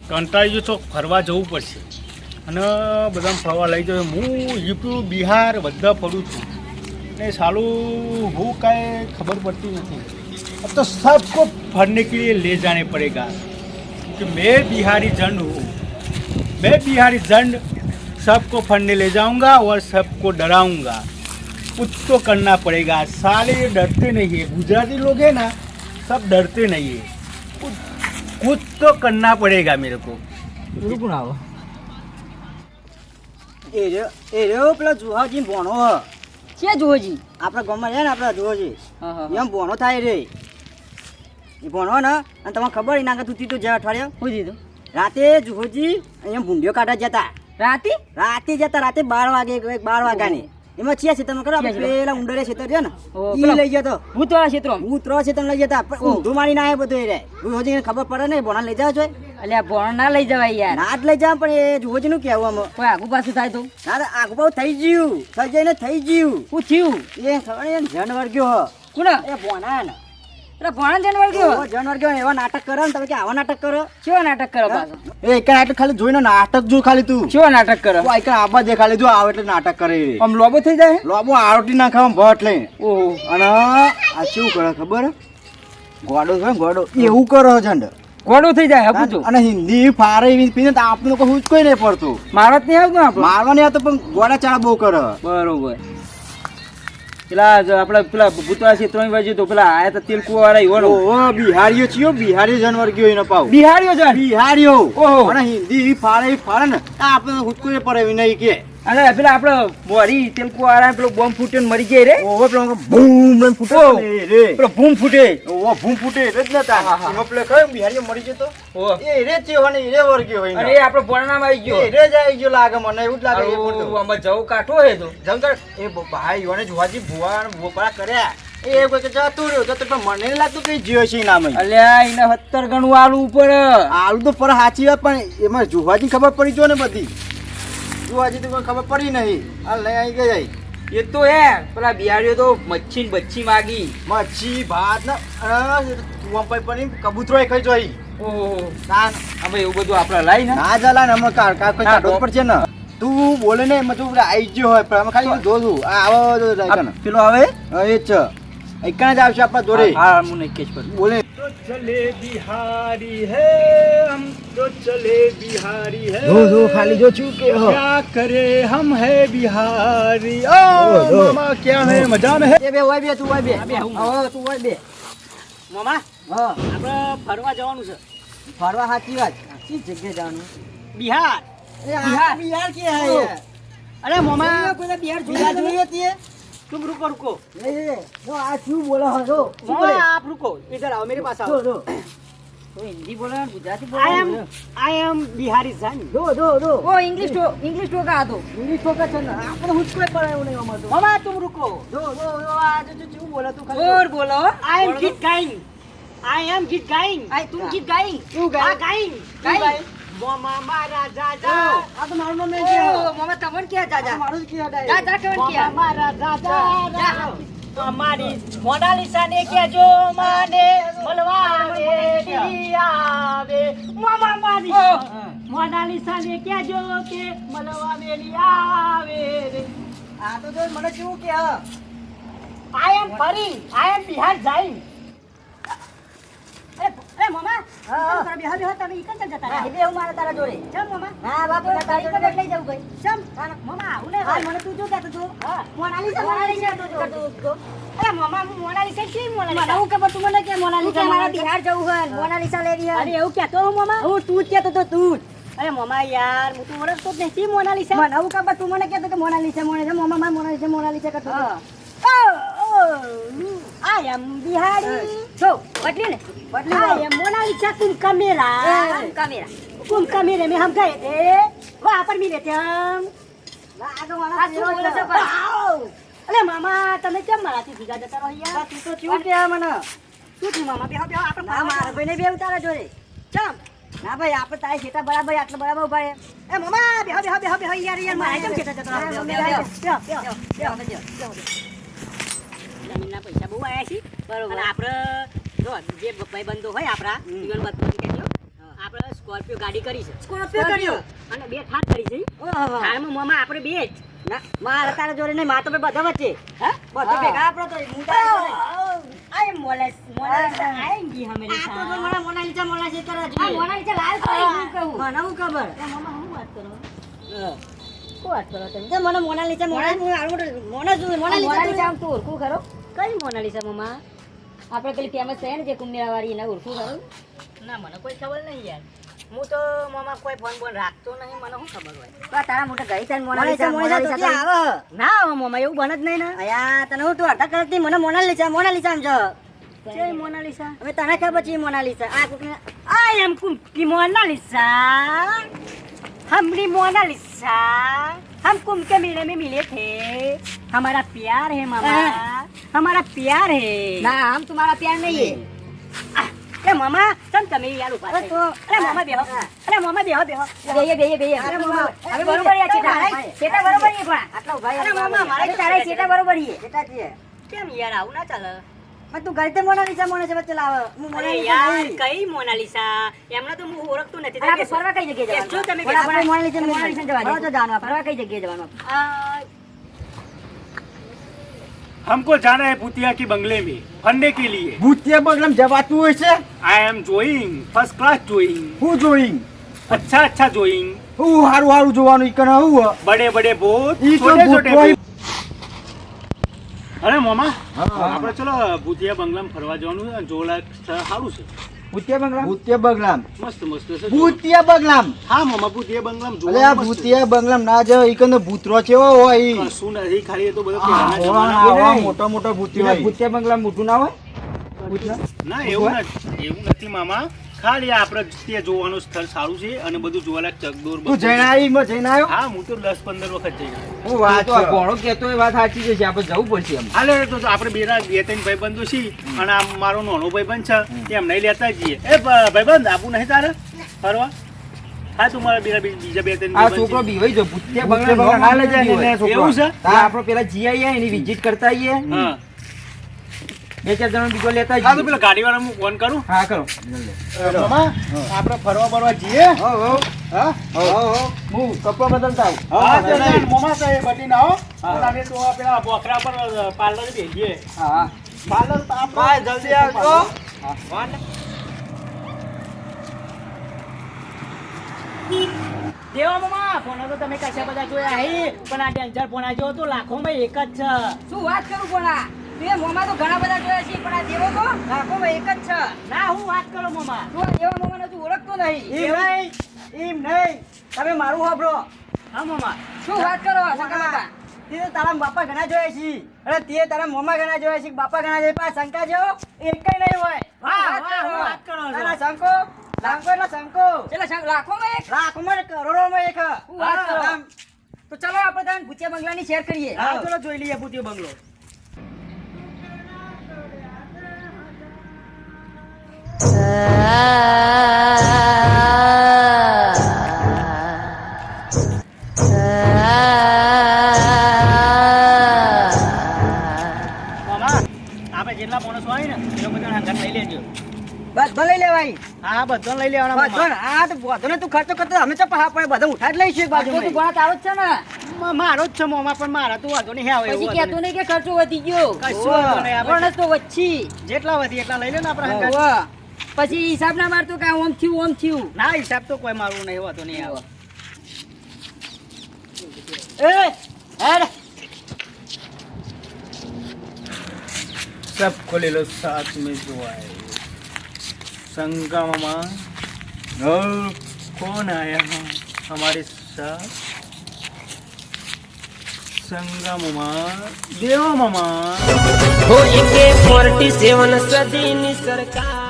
કંટાળી ગયો તો ફરવા જવું પડશે અને બધાને ફરવા લઈ જવું હું યુપી બિહાર બધા ફરું છું ને સાલું હું કાંઈ ખબર પડતી નથી अब तो सबको फरने के लिए ले जाने पड़ेगा कि मैं बिहारी जन हूँ मैं बिहारी जन सबको फरने ले जाऊंगा और सबको डराऊंगा कुछ तो करना पड़ेगा साले ये डरते नहीं है गुजराती लोग हैं ना सब डरते नहीं है कुछ कुछ तो करना पड़ेगा मेरे को એ રહ્યો એ રહ્યો પેલા જુહાજી ભોણો હ. છે જોજી આપણા ગામમાં છે ને આપણા જુહાજી હા હા એમ ભોણો થાય રે એ ભોણો ને અને તમને ખબર એના આગળ તું તો જ્યાં અઠવાડિયા શું દીધું રાતે જુહોજી અહીંયા ભૂંડિયો કાઢવા જતા રાતે રાતે જતા રાતે બાર વાગે કે બાર વાગ્યાની એમાં ચિયા છે તમે કરો? પેલા ઉંડરે ખેતર છે ને ઈ લઈ જતો ભૂતવાળા ક્ષેત્રો. હું ત્રણ છે લઈ જતા ઊંધું મારી ના બધું એ રે. જુહોજી ખબર પડે ને ભોણા લઈ જાવ છો એટલે આ ભણ ના લઈ જવાય યાર. ના જ લઈ જાવ પણ એ જુહોજી નું કેવું આમાં. કોઈ આગુ પાછું થાય તો? ના તો આગુ બહુ થઈ ગયું. થઈ જઈને થઈ ગયું. પૂછ્યું થયું? એ ખબર જાનવર ગયો હ. એ ભોણા ને એટલે ભણ જાનવર ગયો. જાનવર ગયો એવા નાટક કરો ને તમે કે આવા નાટક કરો? કેવા નાટક કરો પાછો. એ એક નાટક ખાલી જોઈને નાટક જો ખાલી તું. કેવો નાટક કરો. આબા દે ખાલી જો આવે એટલે નાટક કરે આમ લોબો થઈ જાય? લોબો આરોટી નાખવા ભટ લઈને ઓહો. અને આ શું કરે ખબર? ગોડો છે ગોડો. એવું કરો ઝંડ. ગોડો થઈ જાય છું. અને હિન્દી ફારે પીને તો આપણને કોઈ કોઈ નહીં પડતું. મારવા જ નહીં આવતું આપણો મારવાની આ પણ ગોડા ચાળા બહુ કરે. બરોબર. પેલા આપડા પેલા ભૂતવાળા ક્ષેત્રો બાજુ તો પેલા આયા તો તેલ કુવા વાળા ઓહો બિહારીઓ ચિયો બિહારી જનવર ગયો એનો પાવ. બિહારીઓ જાણ બિહારીઓ. ઓહો. અને હિન્દી એવી ફારે ને. આ આપણને હુચકોઈ પડે નહીં કે. અને પેલા આપડે મોરી તેલ કુવા પેલો બોમ્બ ફૂટ્યો ને મરી જાય રે. ઓહો પેલો બૂમ લઈને ફૂટે રે. પેલો ભૂમ ફૂટે. ઓહો ભૂમ ફૂટે એટલે જ નતા. પેલો કયો બિહારી મરી જતો. એ રે છે હોને રે વર્ગ્યો હોય અને એ આપડે ભણનામાં આવી ગયો. એ રે જાય ગયો લાગે મને એવું જ લાગે એ આવું પડતો. આમાં જવું કાઠો હે તો. જમતર એ ભાઈ યોને જોવાજી ભુવા અને ભોપળા કર્યા. એ કોઈ જતું રહ્યો જતું પણ મને નહીં લાગતું કે જીવ છે નામ અલ્યા એને સત્તર ગણું આલુ ઉપર. આલુ તો પર સાચી વાત પણ એમાં જોવાજી ખબર પડી જો ને બધી. જોવાજી તો કોઈ ખબર પડી નહીં આ લઈ આવી ગઈ એ તો હે પેલા બિહારીઓ તો મચ્છી બચ્છી માગી મચ્છી ભાત ને પડી કબૂતરો એ ખાઈ જોઈ ઓહો ના હવે એવું બધું આપણે લાઈ ને ના ને અમે કાર કાર કોઈ જ ને તું બોલે ને પેલા આઈ ગયો હોય પણ અમે ખાલી આ આવો જાય આ. પેલો આવે એ જ છે જ આવશે આપણા જોડે હા હું નહીં પર બોલે तो चले बिहारी है हम तो चले बिहारी है જો જો ખાલી જો છું કે હો क्या करे हम है बिहारी ओ लो, लो। मामा क्या है मजा में है એ બે હોય બે તું હોય બે બે, હું. હા તું હોય બે મામા હા આપણે ફરવા જવાનું છે ફરવા સાચી વાત કઈ જગ્યાએ જવાનું બિહાર એ આ બિહાર. તો બિહાર કે હે ઓ. યાર. અરે મામા કોઈને બિહાર બિહાર જોયા જોઈએ જોઈએ તે तुम रुको रुको ए तो आज क्यों बोला हो तो बोले आप रुको इधर आओ मेरे पास आओ दो तो हिंदी बोला गुजराती बोला I am I am Bihari सन दो दो दो वो इंग्लिश तो इंग्लिश तो का दो इंग्लिश तो का चल आपने मुझ को पढ़ाया उन्हें मामा तो मामा तुम रुको दो दो आज जो क्यों बोला तू और बोलो I am get going I am get going I तुम गिट गाइंग यू गाइंग गाइंग गाइंग મોમા મારા જાજા. આ તો મારું નામ નહીં કે મોમા તમન કે જાજા? મારું જ કે ડાય. જાજા કેવન કે મોમા મારા જાજા. અમારી મોનાલિસા ને કેજો માને મળવાને દી આવે મોમા મારી મોનાલિસા ને કેજો કે મળવા મેલી મને શું કે આઈ એમ ફરી આઈ એમ બિહાર જાય અરે અરે મામા હા, હા. તમે બિહાર બિહાર તમે ઈકન ચાલ જતા હા, રહ્યા એટલે હું મારા તારા જોડે. ચમ મામા. હા બાપુ તારા તારી જોડે લઈ જવું ભાઈ. ચમ. મામા આવું ને હા મને તું જો કહેતો તો હા. મોનાલી છે કરતો હતો. અરે મામા હું મોનાલિસા છે મને મોનાલિસા હું ખબર તું મને કે તું મોનાલિસા કે મારા બિહાર જવું હોય મોનાલિસા લેવી અરે હોય. એવું કેતો હું મામા. હું તું કેતો તો તું જ. અરે મામા યાર હું તું ઓળખતો જ નથી મોનાલિસા મને હું ખબર તું મને કહેતો કે મોનાલિસા મોનાલિસા મોમા માર મોનાલિસા મોનાલિસા કરતો હતો. આઈ એમ બિહારી જો પટલી ને પટલી आई વાળો. एम मोनालिसा कुंभ मेला ए, मेला कुंभ का मेले में हम गए थे वहाँ पर मिले थे हम ના, આ તો મારા આ શું બોલે છે પણ? આવ. અરે મામા તમે કેમ મારાથી ભીગા જતા રહો યાર તું તો ચૂપ કે મને શું થયું મામા બેહો બેહો આપણે ના મારા ભાઈને બે ઉતારા જોડે ચમ ના ભાઈ આપણે તારી શેતા બરાબર આટલા બરાબર ઉભા રહે. એ મામા બેહો બેહો બેહો બેહો યાર યાર મારા કેમ જતા જતા રહો બેહો, બેહો બેહો, બેહો બેહો જમીનના પૈસા બહુ આવ્યા છે બરોબર. આપણે જો જે ભાઈબંધો હોય આપણા જીવન બધું કહેજો આપણે સ્કોર્પિયો ગાડી કરી છે. સ્કોર્પિયો કર્યો? અને બે થાર કરી છે. ઓહો. થારમાં મોમાં આપણે બે જ. ના, મારા તારા જોડે નહીં, મારે તો ભાઈ બધા વચ્ચે. હા? બધા ભેગા આપણો તો હું. આય મોલેસ મોલેસ આય ગઈ હમે આ તો મને મોનાલિસા મોનાલિસા કરે છે. મોનાલિસા લાલ તો હું કહું. મને હું ખબર? મમ્મા હું વાત કરો? હા. વાત કરો તમે? મને મોનાલિસા મોના હું મોના મોનાલિસા. આમ તું ઓળખું ખરો? કઈ મોનાલિસા મમ્મા આપણે પેલી ફેમસ છે ને જે કુંમેરા વાળી એને ઓળખું ખરો ના મને કોઈ ખબર નહીં યાર હું તો મમ્મા કોઈ ફોન બોન રાખતો નહીં મને શું ખબર હોય તો આ તારા મોઢે ગઈ તારી મોનાલિસા, મોનાલિસા મોનાલિસા તો મોનાલિસા ત્યાં આવે ના હવે મમ્મા એવું બને જ નહીં ને અયા તને હું તું અડધા કલાકથી મને મોનાલિસા મોનાલિસા આમ જો જય મોનાલિસા હવે તને ખબર છે ઈ મોનાલિસા આ કોકને I am Kumki Mona Lisa. हमरी मोना लिसा हम कुम के मिले में मिले थे हमारा प्यार है मामा हमारा प्यार है ના આમ તમારા પ્યાર નહીં अरे मामा तुम તમે યાર ઉભા અરે થઈ. તો- અરે મામા બેહો અરે મામા બેહો બેહો બેહીએ બેહીએ બેહીએ અરે મામા અરે હવે બરોબર યાર ચેટા ભાઈ. ચેટા બરોબર છે પણ આટલા ઉભા અરે મામા મારે અરે તારે ચેટા બરોબર છે કેટલા છીએ કેમ યાર આવું ના ચાલે પણ તું ગઈ તે મોનાલિસા મોનાલિસા વચ્ચે લાવે હું અરે મોનાલિસા યાર નહીં. કઈ મોનાલિસા એમને તો હું ઓળખતો નથી અરે આપણે ફરવા કઈ જગ્યાએ જવાનું? શું તમે બોલો, આપણે કહેતા? મોનાલિસા મોનાલિસા જવાનું. જવા દે. ફરવા તો જવાનું, ફરવા કઈ જગ્યાએ જવાનું આ हमको जाना है भूतिया की बंगले में फंडे के लिए ભૂતિયા બગલમ જવાતું હોય છે I am going first class going હું જોઈંગ अच्छा अच्छा जोइंग હું હારું હારું જોવાનું ઈ કને હું હ. बड़े बड़े बोट ઈ તો छोटे ભૂત छोटे હોય. અરે મામા હા. આપણે ચલો ભૂતિયા બંગલામાં ફરવા જવાનું છે અને જોવાલાયક સ્થળ સારું છે ભૂતિયા બંગલા ભૂતિયા બગલામ. મસ્ત મસ્ત. ભૂતિયા બગલામ. હા મામા ભૂતિયા બંગલામ ભૂતિયા બગલામ ના જાવ ઈ કને ભૂતરો ચેવો હોય ઈ. છે. કશું નથી ખાલી એ તો બધો આવા મોટા મોટા ભૂતિયા હોય. ભૂતિયા બગલામ મોટું ના હોય? ના એવું નથી એવું નથી મામા. ખાલી આપણે તે જોવાનું સ્થળ સારું છે અને બધું જોવાલાયક ચકદોર તું જઈને આવી માં જઈને આવ્યો હા હું તો દસ પંદર વખત જઈ. હું વાત તો આ ભોણો કહેતો એ વાત સાચી છે આપણે જવું પડશે એમ. હાલે તો આપણે બે બે ત્રણ ભાઈબંધો છીએ અને આ મારો નાનો ભાઈબંધ છે એમ નહીં લેતા જઈએ. એ ભાઈબંધ આપું નહીં તારે? ફરવા? હા તું મારા બીજા બીજા બે ત્રણ આ છોકરો છે. બીવાઈ જો ભૂત્યા બંગલા બંગલા ના લઈ જાય ને છોકરો. એવું છે? આપણે પેલા જી આવીએ એની વિઝિટ કરતા આવીએ હા. બે ચાર જણા બીજો લેતા હા તો પેલા ગાડી વાળા હું ફોન કરું? હા કરો. મામા આપણે ફરવા બરવા જઈએ? હો હો. હા? હો હો. હું કપડા બદલતા આવું. હા મામા તો નહીં. મોમા સાહેબ બની ના હો. તારે તો પેલા બોખરા પર પાર્લર ભેજીએ હા પાર્લર તો આપણે ભાઈ જલ્દી આવજો. દેવા મામા ફોન તો તમે કશા બધા જોયા હે? પણ આ ડેન્જર ફોન જો તો લાખોમાં એક જ છે. શું વાત કરું આ તે મોમાં તો ઘણા બધા જોયા છે પણ આ દેવો તો? લાખોમાં એક જ છે. ના હું વાત કરો મામા. તું દેવા મોમાને તું ઓળખતો નહીં. એમ નહીં. એમ નહીં. તમે મારું સાંભળો. હા મામા. શું વાત કરો શંકર તે તો તારા બાપા ઘણા જોયા છે. અરે તે તારા મોમાં ઘણા જોયા છે. બાપા ઘણા જોયા પણ શંકા જેવો કઈ નહીં હોય. વાત કરો. તારા શંકો. લાખો એટલે શંકો. એટલે લાખોમાં એક? લાખોમાં કરોડોમાં એક. વાત કરો? તો ચલો આપણે તમે ભૂતિયા બંગલાની શેર કરીએ. ચલો જોઈ લઈએ ભૂતિયો બંગલો મામા આપણે જેટલા માણસો હોય ને એ બધા હંગાત લઈ લેજો બસ ભલે લેવાય. હા બધો લઈ લેવાના બધો હા તો બધો ને તું ખર્ચો કરતો અમે તો પહા પડે બધા ઉઠા જ લઈશું એક બાજુ તો ભણા તારો જ છે ને. મારો જ છે મોમાં પણ મારા તું વાંધો નહીં આવે પછી એવું કહેતો નહીં કે ખર્ચો વધી ગયો. કશું પણ તો વચ્ચી. જેટલા વધી એટલા લઈ લે ને આપણે. પછી હિસાબ ના મારતો કે આ ઓમ થયું ઓમ થયું ના હિસાબ તો કોઈ મારું નહીં વાંધો નહીં આવે એ હેડ सबको ले लो साथ में जो आए संगमा कौन आया है हमारे साथ संगमा देवा मामा हो एके फोर्टी सेवन सदीनी सरकार